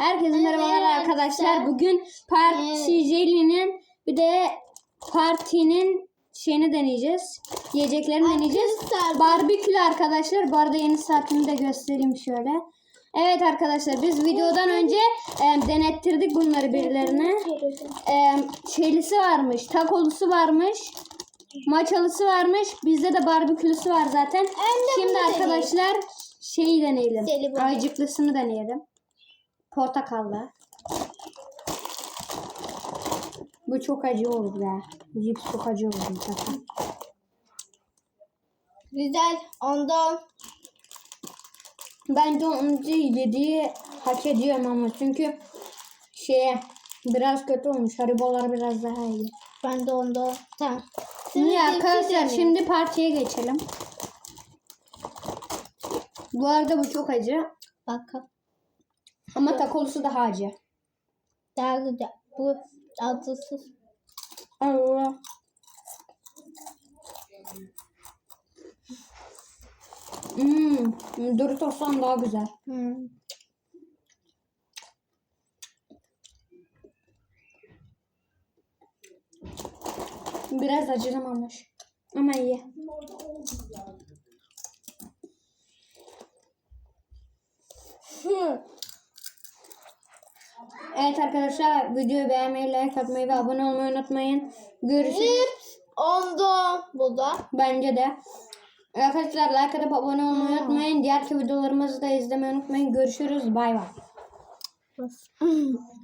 Herkese merhabalar arkadaşlar. Bugün Parti. Jelly'nin bir de partinin şeyini deneyeceğiz. Yiyeceklerini deneyeceğiz. Barbekülü arkadaşlar. Bu arada yeni saatini de göstereyim şöyle. Evet arkadaşlar biz videodan önce e, denettirdik bunları birilerine. E, şeylisi varmış, takolusu varmış, maçalısı varmış. Bizde de barbekülüsü var zaten. Şimdi arkadaşlar şeyi deneyelim. Jelibon. Aycıklısını deneyelim. Portakallı. Bu çok acı olur ya. Cips çok acı olur zaten. Güzel. Ondan Bence onuncu yediği hak ediyorum ama çünkü şeye biraz kötü olmuş. Haribolar biraz daha iyi. ben de ondan. Tamam. Şimdi cipsi arkadaşlar şimdi partiye geçelim. Bu arada bu çok acı. Bakalım. Ama takolusu daha acı. Daha güzel. Bu acısız. Allah. Hmm, Doritos'tan daha güzel. Hmm. Biraz acılamamış. Ama iyi. Evet arkadaşlar videoyu beğenmeyi, like atmayı ve abone olmayı unutmayın. Görüşürüz. Ondan. Bu da. Bence de. Arkadaşlar like atıp abone olmayı unutmayın. Diğer videolarımızı da izlemeyi unutmayın. Görüşürüz. Bay bay.